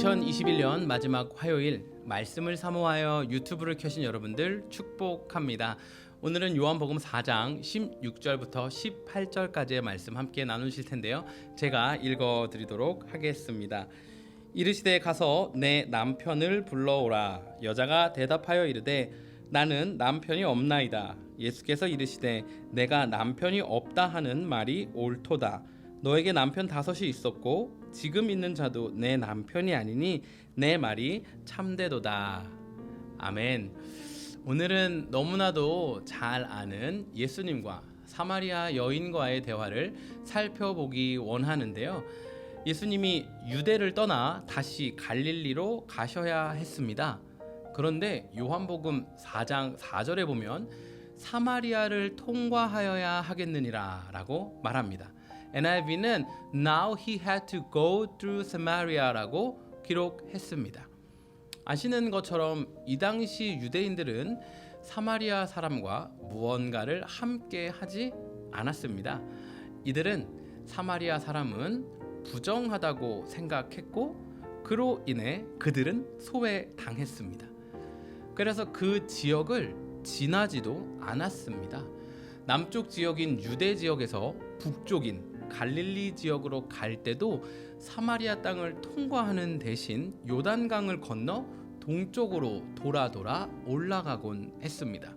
2021년 마지막 화요일 말씀을 사모하여 유튜브를 켜신 여러분들 축복합니다. 오늘은 요한복음 4장 16절부터 18절까지의 말씀 함께 나누실 텐데요. 제가 읽어 드리도록 하겠습니다. 이르시되 가서 내 남편을 불러오라. 여자가 대답하여 이르되 나는 남편이 없나이다. 예수께서 이르시되 내가 남편이 없다 하는 말이 옳도다. 너에게 남편 다섯이 있었고 지금 있는 자도 내 남편이 아니니 내 말이 참되도다. 아멘. 오늘은 너무나도 잘 아는 예수님과 사마리아 여인과의 대화를 살펴보기 원하는데요. 예수님이 유대를 떠나 다시 갈릴리로 가셔야 했습니다. 그런데 요한복음 4장 4절에 보면 사마리아를 통과하여야 하겠느니라 라고 말합니다. NIV는 Now he had to go through Samaria라고 기록했습니다. 아시는 것처럼 이 당시 유대인들은 사마리아 사람과 무언가를 함께 하지 않았습니다. 이들은 사마리아 사람은 부정하다고 생각했고 그로 인해 그들은 소외당했습니다. 그래서 그 지역을 지나지도 않았습니다. 남쪽 지역인 유대 지역에서 북쪽인 갈릴리 지역으로 갈 때도 사마리아 땅을 통과하는 대신 요단강을 건너 동쪽으로 돌아 돌아 올라가곤 했습니다.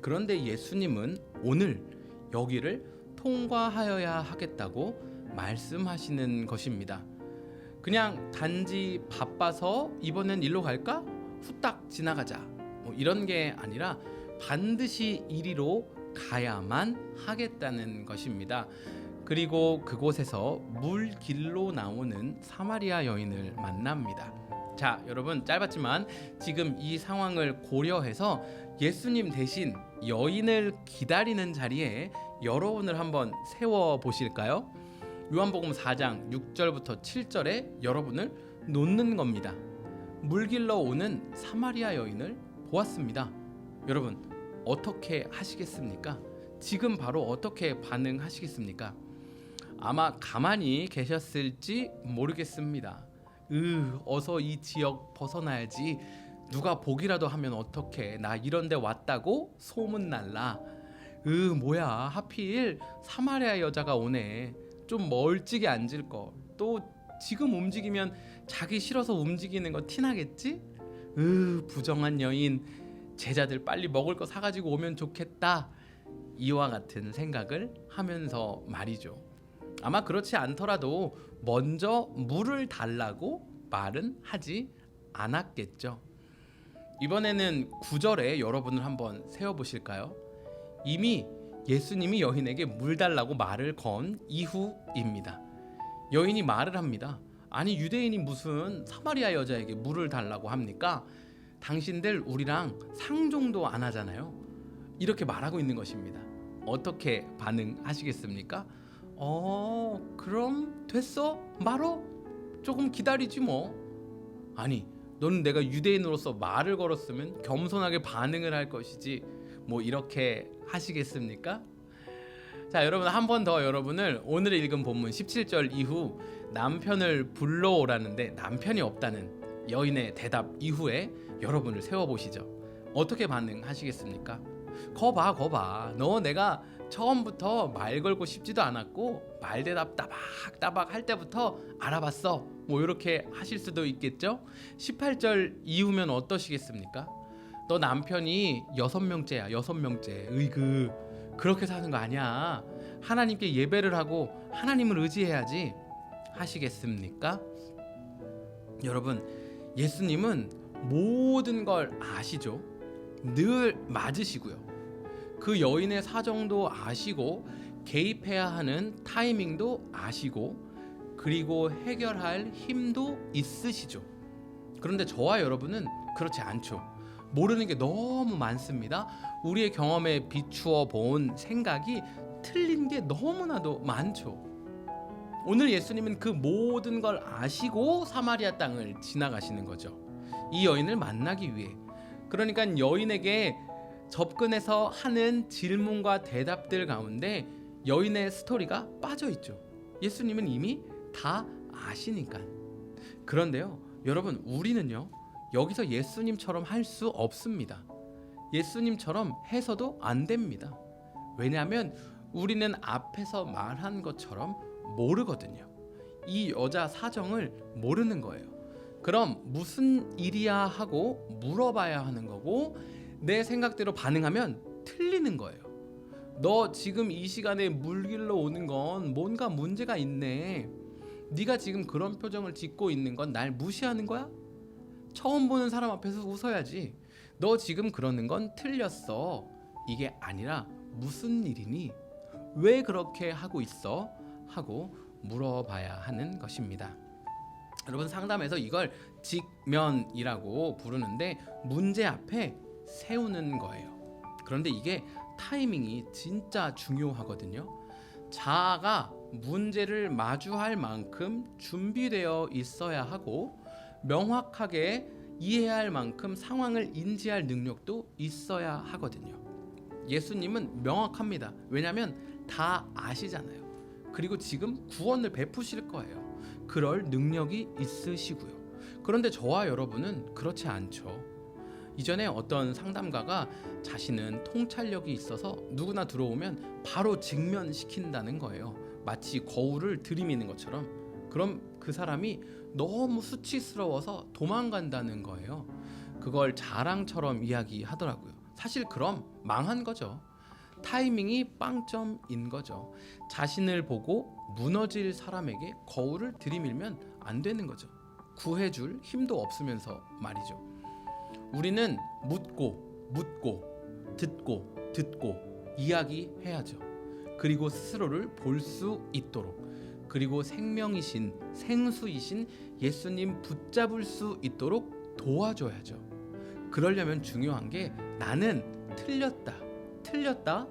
그런데 예수님은 오늘 여기를 통과하여야 하겠다고 말씀하시는 것입니다. 그냥 단지 바빠서 이번엔 일로 갈까? 후딱 지나가자. 뭐 이런 게 아니라 반드시 이리로 가야만 하겠다는 것입니다. 그리고 그곳에서 물길로 나오는 사마리아 여인을 만납니다. 자, 여러분 짧았지만 지금 이 상황을 고려해서 예수님 대신 여인을 기다리는 자리에 여러분을 한번 세워 보실까요? 요한복음 4장 6절부터 7절에 여러분을 놓는 겁니다. 물길로 오는 사마리아 여인을 보았습니다. 여러분 어떻게 하시겠습니까? 지금 바로 어떻게 반응하시겠습니까? 아마 가만히 계셨을지 모르겠습니다. 으, 어서 이 지역 벗어나야지. 누가 보기라도 하면 어떡해. 나 이런 데 왔다고 소문 날라. 으, 뭐야. 하필 사마리아 여자가 오네. 좀 멀찍이 앉을 걸. 또 지금 움직이면 자기 싫어서 움직이는 거 티나겠지? 으, 부정한 여인. 제자들 빨리 먹을 거 사가지고 오면 좋겠다. 이와 같은 생각을 하면서 말이죠. 아마 그렇지 않더라도 먼저 물을 달라고 말은 하지 않았겠죠. 이번에는 구절에 여러분을 한번 세워 보실까요? 이미 예수님이 여인에게 물 달라고 말을 건 이후입니다. 여인이 말을 합니다. 아니 유대인이 무슨 사마리아 여자에게 물을 달라고 합니까? 당신들 우리랑 상종도 안 하잖아요. 이렇게 말하고 있는 것입니다. 어떻게 반응하시겠습니까? 어, 그럼 됐어? 말어? 조금 기다리지 뭐. 아니, 너는 내가 유대인으로서 말을 걸었으면 겸손하게 반응을 할 것이지. 뭐 이렇게 하시겠습니까? 자, 여러분 한 번 더 여러분을 오늘 읽은 본문 17절 이후 남편을 불러오라는데 남편이 없다는 여인의 대답 이후에 여러분을 세워 보시죠. 어떻게 반응하시겠습니까? 거봐, 거봐. 너 내가 처음부터 말 걸고 싶지도 않았고 말 대답 따박따박 할 때부터 알아봤어. 뭐 이렇게 하실 수도 있겠죠? 18절 이후면 어떠시겠습니까? 너 남편이 여섯 명째야, 여섯 명째. 으이그 그렇게 사는 거 아니야. 하나님께 예배를 하고 하나님을 의지해야지. 하시겠습니까? 여러분, 예수님은 모든 걸 아시죠? 늘 맞으시고요. 그 여인의 사정도 아시고 개입해야 하는 타이밍도 아시고 그리고 해결할 힘도 있으시죠. 그런데 저와 여러분은 그렇지 않죠. 모르는 게 너무 많습니다. 우리의 경험에 비추어 본 생각이 틀린 게 너무나도 많죠. 오늘 예수님은 그 모든 걸 아시고 사마리아 땅을 지나가시는 거죠. 이 여인을 만나기 위해. 그러니까 여인에게 접근해서 하는 질문과 대답들 가운데 여인의 스토리가 빠져 있죠. 예수님은 이미 다 아시니까. 그런데요, 여러분 우리는요 여기서 예수님처럼 할 수 없습니다. 예수님처럼 해서도 안 됩니다. 왜냐하면 우리는 앞에서 말한 것처럼 모르거든요. 이 여자 사정을 모르는 거예요. 그럼 무슨 일이야 하고 물어봐야 하는 거고 내 생각대로 반응하면 틀리는 거예요. 너 지금 이 시간에 물길로 오는 건 뭔가 문제가 있네. 네가 지금 그런 표정을 짓고 있는 건 날 무시하는 거야? 처음 보는 사람 앞에서 웃어야지. 너 지금 그러는 건 틀렸어. 이게 아니라 무슨 일이니? 왜 그렇게 하고 있어? 하고 물어봐야 하는 것입니다. 여러분 상담에서 이걸 직면이라고 부르는데 문제 앞에 세우는 거예요. 그런데 이게 타이밍이 진짜 중요하거든요. 자아가 문제를 마주할 만큼 준비되어 있어야 하고 명확하게 이해할 만큼 상황을 인지할 능력도 있어야 하거든요. 예수님은 명확합니다. 왜냐하면 다 아시잖아요. 그리고 지금 구원을 베푸실 거예요. 그럴 능력이 있으시고요. 그런데 저와 여러분은 그렇지 않죠. 이전에 어떤 상담가가 자신은 통찰력이 있어서 누구나 들어오면 바로 직면시킨다는 거예요. 마치 거울을 들이미는 것처럼. 그럼 그 사람이 너무 수치스러워서 도망간다는 거예요. 그걸 자랑처럼 이야기하더라고요. 사실 그럼 망한 거죠. 타이밍이 빵점인 거죠. 자신을 보고 무너질 사람에게 거울을 들이밀면 안 되는 거죠. 구해줄 힘도 없으면서 말이죠. 우리는 묻고 묻고 듣고 듣고 이야기해야죠. 그리고 스스로를 볼 수 있도록 그리고 생명이신 생수이신 예수님 붙잡을 수 있도록 도와줘야죠. 그러려면 중요한 게 나는 틀렸다. 틀렸다.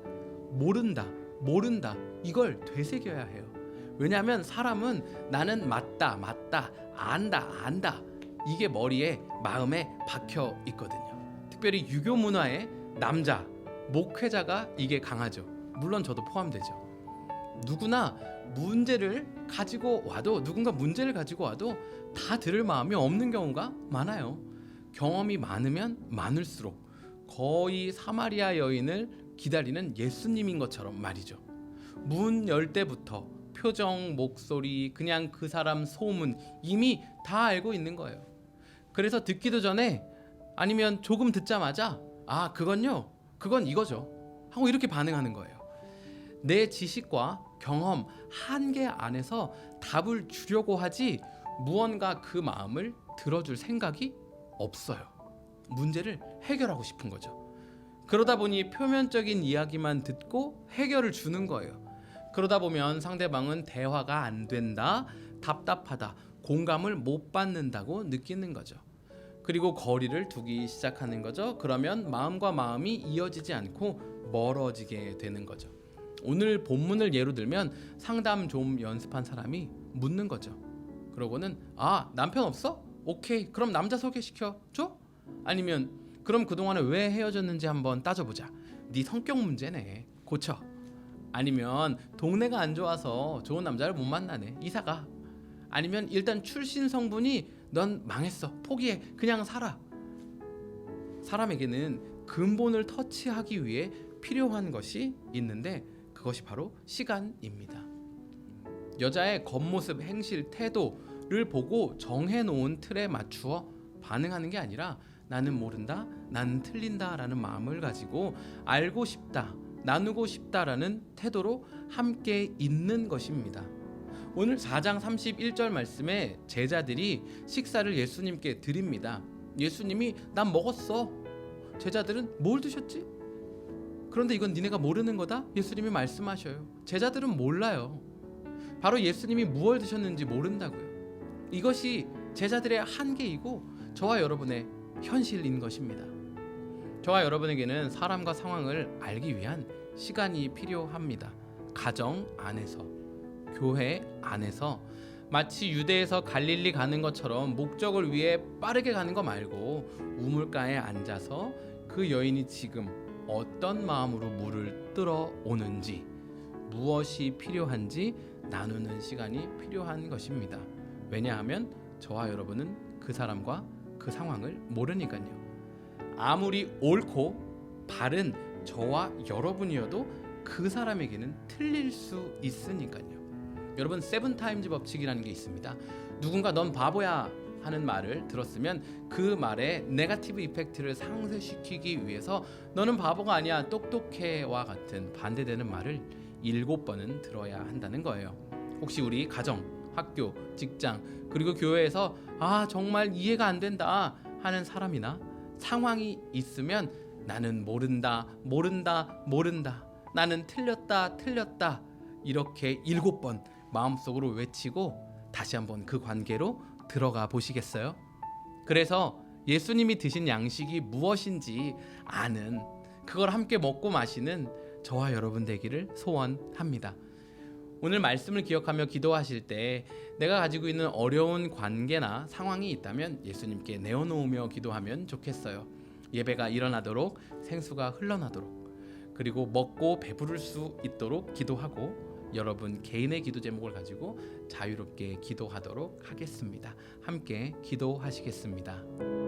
모른다. 모른다. 이걸 되새겨야 해요. 왜냐하면 사람은 나는 맞다. 맞다. 안다. 안다. 이게 머리에 마음에 박혀 있거든요. 특별히 유교 문화에 남자 목회자가 이게 강하죠. 물론 저도 포함되죠. 누구나 문제를 가지고 와도 누군가 문제를 가지고 와도 다 들을 마음이 없는 경우가 많아요. 경험이 많으면 많을수록 거의 사마리아 여인을 기다리는 예수님인 것처럼 말이죠. 문 열 때부터 표정, 목소리, 그냥 그 사람 소문 이미 다 알고 있는 거예요. 그래서 듣기도 전에 아니면 조금 듣자마자 아, 그건요. 그건 이거죠. 하고 이렇게 반응하는 거예요. 내 지식과 경험 한계 안에서 답을 주려고 하지 무언가 그 마음을 들어줄 생각이 없어요. 문제를 해결하고 싶은 거죠. 그러다 보니 표면적인 이야기만 듣고 해결을 주는 거예요. 그러다 보면 상대방은 대화가 안 된다, 답답하다, 공감을 못 받는다고 느끼는 거죠. 그리고 거리를 두기 시작하는 거죠. 그러면 마음과 마음이 이어지지 않고 멀어지게 되는 거죠. 오늘 본문을 예로 들면 상담 좀 연습한 사람이 묻는 거죠. 그러고는 아 남편 없어? 오케이 그럼 남자 소개시켜 줘? 아니면 그럼 그동안에 왜 헤어졌는지 한번 따져보자. 네 성격 문제네 고쳐. 아니면 동네가 안 좋아서 좋은 남자를 못 만나네 이사가. 아니면 일단 출신 성분이 넌 망했어 포기해 그냥 살아. 사람에게는 근본을 터치하기 위해 필요한 것이 있는데 그것이 바로 시간입니다. 여자의 겉모습, 행실, 태도를 보고 정해놓은 틀에 맞추어 반응하는 게 아니라 나는 모른다, 나는 틀린다라는 마음을 가지고 알고 싶다, 나누고 싶다라는 태도로 함께 있는 것입니다. 오늘 4장 31절 말씀에 제자들이 식사를 예수님께 드립니다. 예수님이 난 먹었어. 제자들은 뭘 드셨지? 그런데 이건 니네가 모르는 거다? 예수님이 말씀하셔요. 제자들은 몰라요. 바로 예수님이 무엇 드셨는지 모른다고요. 이것이 제자들의 한계이고 저와 여러분의 현실인 것입니다. 저와 여러분에게는 사람과 상황을 알기 위한 시간이 필요합니다. 가정 안에서, 교회 안에서 마치 유대에서 갈릴리 가는 것처럼 목적을 위해 빠르게 가는 거 말고 우물가에 앉아서 그 여인이 지금 어떤 마음으로 물을 뜨러 오는지 무엇이 필요한지 나누는 시간이 필요한 것입니다. 왜냐하면 저와 여러분은 그그 사람과 그 상황을 모르니까요. 아무리 옳고 바른 저와 여러분이어도 그 사람에게는 틀릴 수 있으니까요. 여러분 세븐 타임즈 법칙이라는 게 있습니다. 누군가 넌 바보야 하는 말을 들었으면 그 말에 네가티브 이펙트를 상쇄시키기 위해서 너는 바보가 아니야 똑똑해와 같은 반대되는 말을 일곱 번은 들어야 한다는 거예요. 혹시 우리 가정, 학교, 직장 그리고 교회에서 아 정말 이해가 안 된다 하는 사람이나 상황이 있으면 나는 모른다, 모른다, 모른다. 나는 틀렸다, 틀렸다. 이렇게 일곱 번 마음속으로 외치고 다시 한번 그 관계로 들어가 보시겠어요? 그래서 예수님이 드신 양식이 무엇인지 아는 그걸 함께 먹고 마시는 저와 여러분 되기를 소원합니다. 오늘 말씀을 기억하며 기도하실 때 내가 가지고 있는 어려운 관계나 상황이 있다면 예수님께 내어놓으며 기도하면 좋겠어요. 예배가 일어나도록 생수가 흘러나도록 그리고 먹고 배부를 수 있도록 기도하고 여러분 개인의 기도 제목을 가지고 자유롭게 기도하도록 하겠습니다. 함께 기도하시겠습니다.